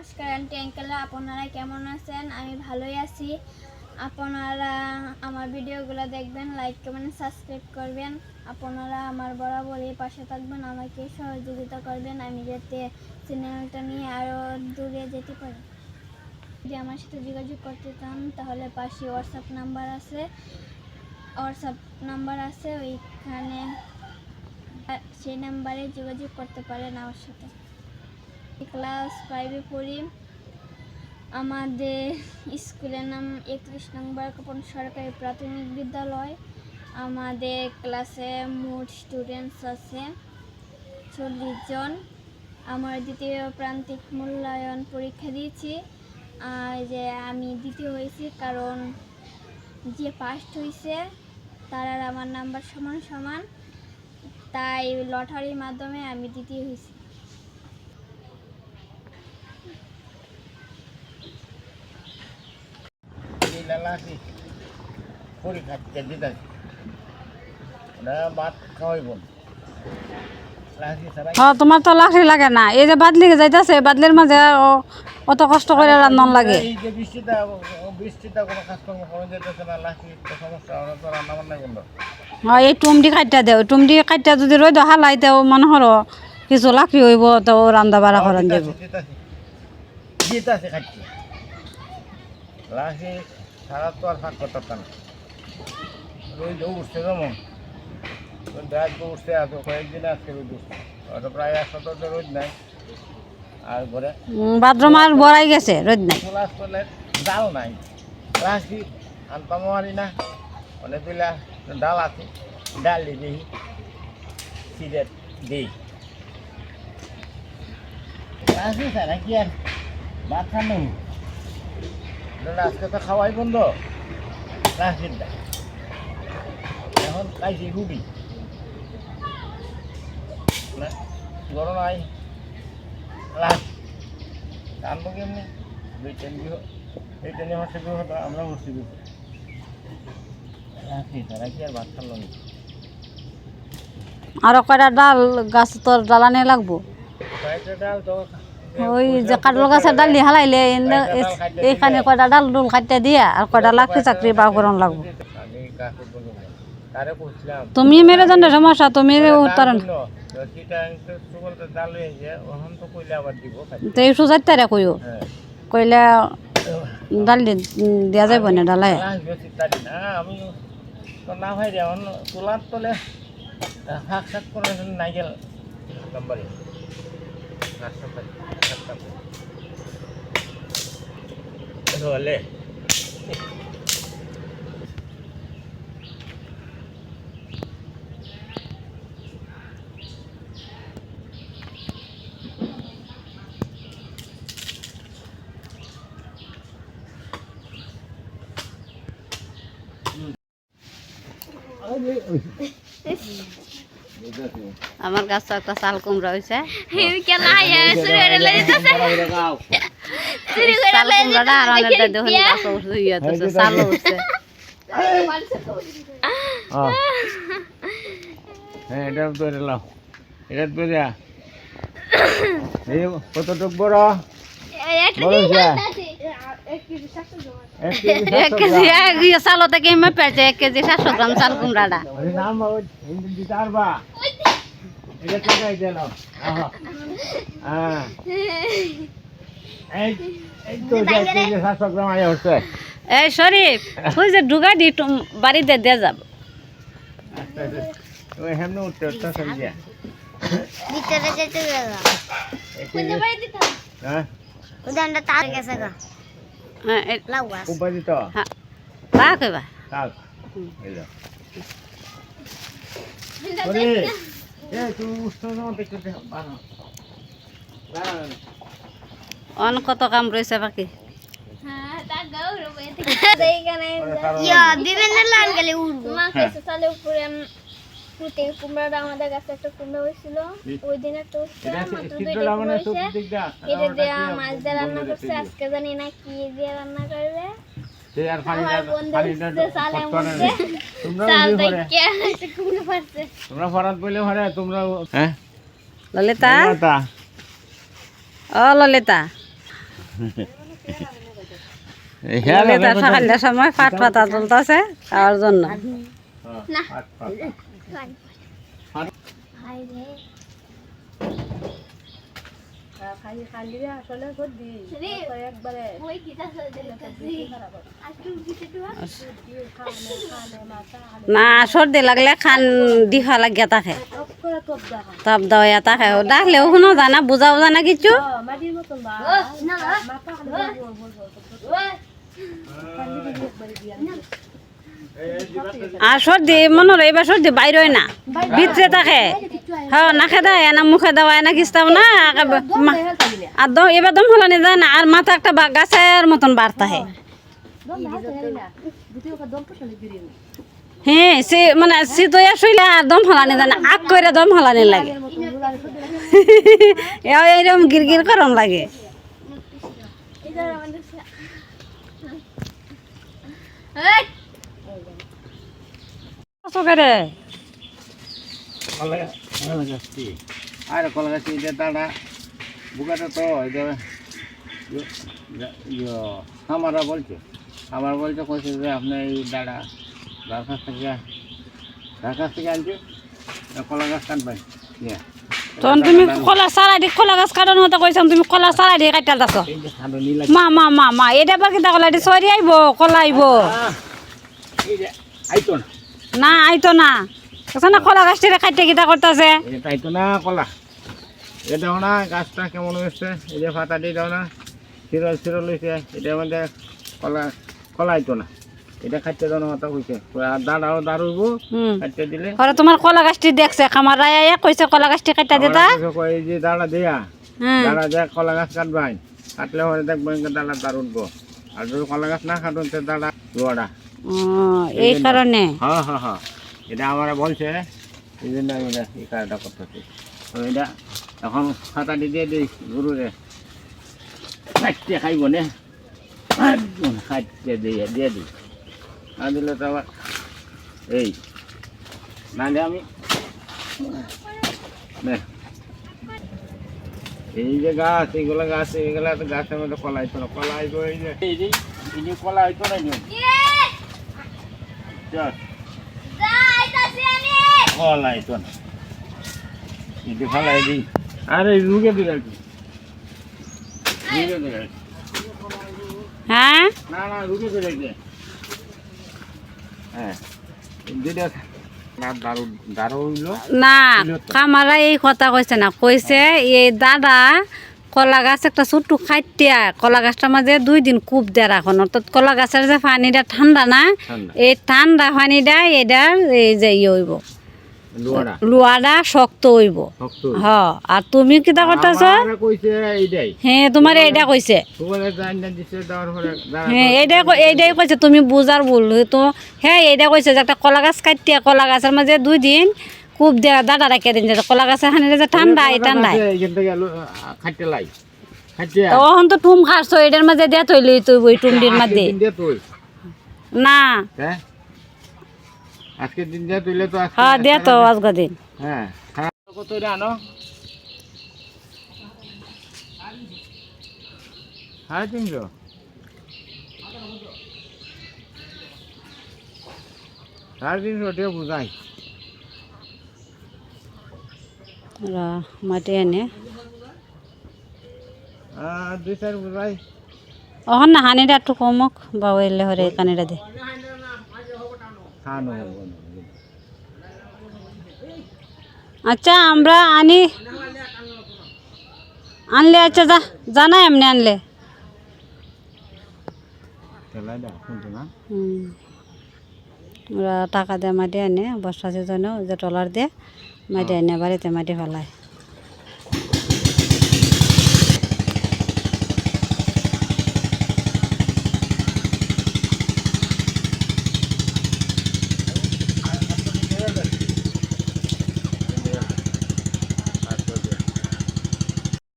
নমস্কার, aunty uncle, আপনারা কেমন আছেন? আমি ভালোই আছি। আপনারা আমার ভিডিওগুলো দেখবেন লাইক কমেন্ট সাবস্ক্রাইব করবেন। আপনারা আমার বরাবরই পাশে থাকবেন, আমাকে সহযোগিতা করবেন, আমি যাতে চ্যানেলটা নিয়ে আরও দূরে যেতে পারি। যদি আমার সাথে যোগাযোগ করতে চান, তাহলে পাশে হোয়াটসঅ্যাপ নাম্বার আছে। হোয়াটসঅ্যাপ নাম্বার আছে, ওইখানে সেই নাম্বারে যোগাযোগ করতে পারেন আমার সাথে। ক্লাস ফাইভে পড়ি। আমাদের স্কুলের নাম একত্রিশ নম্বর কাপন সরকারি প্রাথমিক বিদ্যালয়। আমাদের ক্লাসে মোট স্টুডেন্টস আছে চল্লিশ জন। আমার দ্বিতীয় প্রান্তিক মূল্যায়ন পরীক্ষা দিয়েছি। যে আমি দ্বিতীয় হয়েছি, কারণ যে ফার্স্ট হয়েছে, তার আর আমার নাম্বার সমান সমান। তাই লটারির মাধ্যমে আমি দ্বিতীয় হয়েছি। লালাসি পরীক্ষা দিতেছি ভাত খাওয়াইব ছাড়া তোমার তো লাকড়ি লাগে না। এই যে বাদলি যাইতেছে বাদলির মাঝে অত কষ্ট করে রান্ধন লাগে। এই যে বৃষ্টিটা বৃষ্টিটা কোনো কাজকর্ম করা যেতেছে না লাসি তো সমস্যা ওরা তো রান্না বান্না করল হয় এই টুমডি কাটটা দেও। টুমডি কাটটা যদি রই দো হালাই দেও মানুহর কিছু লাকড়ি হইব তো রান্দা বাড়া করেন দেব খাচ্ছি লাসি সারা তো আর ফাঁক করতে না রোজ উঠছে যেমন। রাত উঠছে আজ কয়েকদিন আজকে রোদ উঠছে। ওটা প্রায় এক সপ্তাহ তো রোদ নাই। আর ঘরে বাথরুম আর বড়াই গেছে রোদ নাই। ক্লাস করলে ডাল নাই। ক্লাস কি? আনতাম পারি না। অনেক তুলা ডাল আছে। ডাল দিয়ে দিই। সিলেট দিই। ক্লাস স্যার কি আর? খানো ধরুন আজকে তো খাওয়াই বন্ধ। ক্লাস এখন খাইছি রুটি। না গরম নাই। আনব কেমনি? দুই তিন বিহ এই তিন মাসে বিহ তো আমরা রাখি তারা কি আর ভাত খালো না আর কয়টা ডাল গাছ তোর জ্বালানি লাগবো? ডাল তো ওই যে কাটল গাছের ডাল দিয়ে হালাইলে এইখানে কয়টা ডাল ডুল খাইতে দিয়া আর কয়টা লাকড়ি চাকরি বার করন লাগবো। তারে তুমি মেরে জানে সমস্যা তুমি তো তো এই সুজাইতারে কইও। হ্যাঁ। কইলে ডাল দিয়া যাইব না ডালাই তারি না ভাই যেমন তোলার তলে শাক শাক করে নাইকেল নম্বরে അതുമല്ലേ আমার গাছে একটা চাল কুমড়া হয়েছে। চাল কুমড়াটা আর অনেকটা দেখুন গাছ ইয়ে হচ্ছে চাল উঠছে। হ্যাঁ এটা তৈরি লাও এটা তৈরি কতটুক বড়? বড় হইছে? এক কেজি এক কেজি এক ইয়ে থেকে এমে পেয়েছে এক কেজি সাতশো গ্রাম চাল কুমড়াটা। ওই হ্যাঁ। এই শরীফ তুই যে ডুগা দি তুম- বাড়িতে দিয়ে যাব। আচ্ছা, আচ্ছা। ওই চলে ভিতরে যেতে গেল হ্যাঁ। উদানটা তার গেছে গা। হ্যাঁ লাউ গাছ হ্যাঁ। কইবা এই ওরে এ তুই অন কত কাম রয়েছে বাকি? হ্যাঁ বিভিন্ন লাল গেলে উঠবো মা খাইছে তাহলে উপরে ফুটে কুমড়াটা আমাদের গাছে একটা কুমড়া হয়েছিল। ওই দিন একটা উঠছে এটা মাত্র সিদ্ধ দুইটা কুমড়া হয়েছে। এটা দিয়ে মাছ দিয়ে রান্না করছে আজকে জানি না কি দিয়ে রান্না করবে। তোমরা হ্যাঁ? ললিতা? ও ললিতা। হ্যাঁ তার সময় ফাট পাতা চলতেছে তার জন্য। না ফাট, ফাট। হাই রে। রে, ওই কিতা চলতে লাগতাছে। আজকে উঠিতে তো না সর্দি লাগলে খান দিহা লাগিয়া থাকে তপ দেওয়া থাকে ডাকলেও শুনো জানা বুঝাও জানা কিছু? না আর সর্দি মনে হয় এবার সর্দি বাইর হয় না। ভিতরে থাকে। হ্যাঁ নাকে দেয় না, মুখে দেওয়া না, কিস্তাও না আর দম এবার দম হলানি যায় না, আর মাথা একটা গাছের মতন বাড়তা হে হ্যাঁ সে মানে শীতয়া শুইলে আর দম হলানি যায় না, আগ করে দম হলানি লাগে। এও এইরকম গিরগির করম লাগে। এটা কলা গাছটি আর কলা গাছ এটা দাঁড়া বুকাটা তো আমারা বলছে। আমার বলছে কইছে যে আপনি এই দাঁড়া কাছ থেকে যার থেকে আনছি। কলা গাছ কাটবেন। তখন তুমি কলা সারাই দি কলা গাছ কাটানো হতে কইছাম তুমি কলা সারাই দি কাটাল যে লাগে মা মা মা মা এটা আবার কিতা কলা এটি সরি আইব কলা আইব। আইতো না। না আইতো না। দেখছ কলা গাছটিরে কাটতে কিতা করতেছে। এটা আইতো না কলা। এটা দেখো না গাছটা কেমন হয়েছে? এই যে ফাটা দিয়ে দাও না চিরল চিরল হয়েছে। এটার মধ্যে কলা কলা আইতো না। এটা খাইতে দাও না কথা কইছে আর দাঁড়াও দাঁড়াইব খাইতে দিলে। ঘরে তোমার কলা গাছটি দেখছে খামার রায়া কইছে কলা গাছটি কাটতে দিতা। কয় যে দাঁড়া দেয়া। দাঁড়া দেয়া কলা গাছ কাটবাই। কাটলে পরে দেখবেন দাঁড়া দাঁড় উঠবো। আর যদি কলা গাছ না কাটুন দাঁড়া লোয়াটা ও, এই কারণে? হ্যাঁ হ্যাঁ হ্যাঁ। এটা আমার বলছে এই জন্য আমি এই কাজটা করতেছি। তো এটা এখন খাতা দিয়ে দিই গরুরে। খাইতে খাইব নে? খাইতে দিয়ে দিয়ে দিই। না দিলে তো আবার এই নাহলে আমি এই যে গাছ এইগুলো গাছ এইগুলা তো গাছের মধ্যে কলা হইতো না কলা হইব এই যে এই যে কলা হইতো না চল যাইতাছি তো না এটি ফেলাই দিই আরে রুগে দিলে আর কি রুগে দিলে আর কি। হ্যাঁ না না রুগে দিলে হ্যাঁ যেটা না দারু দারু হইল না কামারা এই কথা কইছে না। কইছে এই দাদা কলা গাছ একটা ছোট্ট খাইতিয়া কলা গাছটার মাঝে দুই দিন কূপ দেয় রাখুন। অর্থাৎ কলা গাছের যে পানিটা ঠান্ডা না এই ঠান্ডা পানিটা এটার এই যে ইয়ে হইব। লোয়াটা শক্ত হইব। হ আর তুমি কিতা করতেছ? হ্যাঁ তোমার এইটা কইছে। হ্যাঁ এইটাই এইটাই কইছে তুমি বুঝার ভুল। তো হ্যাঁ এইটা কইছে যে একটা কলা গাছ কাটিয়া কলা গাছের মাঝে দুই দিন কূপ দেয়া দাদা রাখিয়া দিন যে কলা গাছের হানিলে যে ঠান্ডায়। তখন তো টুম খাস এটার মাঝে দিয়া তৈলি তুই ওই টুমডির মাঝে। না। আজকে দিন দিয়ে তুইলে তো হ্যাঁ দিয়া তো আজকে দিন। হ্যাঁ হ্যাঁ কত আনো? সাড়ে তিনশো। সাড়ে তিনশো টাকা বুঝাই। ওরা মাটি এনে। অহন না হানিটা একটু কমক বাবু এলে হরে কানিটা দে। আচ্ছা আমরা আনি। আনলে আচ্ছা যা জানা এমনি আনলে। ওরা টাকা দিয়ে মাটি আনে বর্ষা সিজনেও যে ট্রলার দিয়ে মাটি আনে বাড়িতে মাটি ফেলায়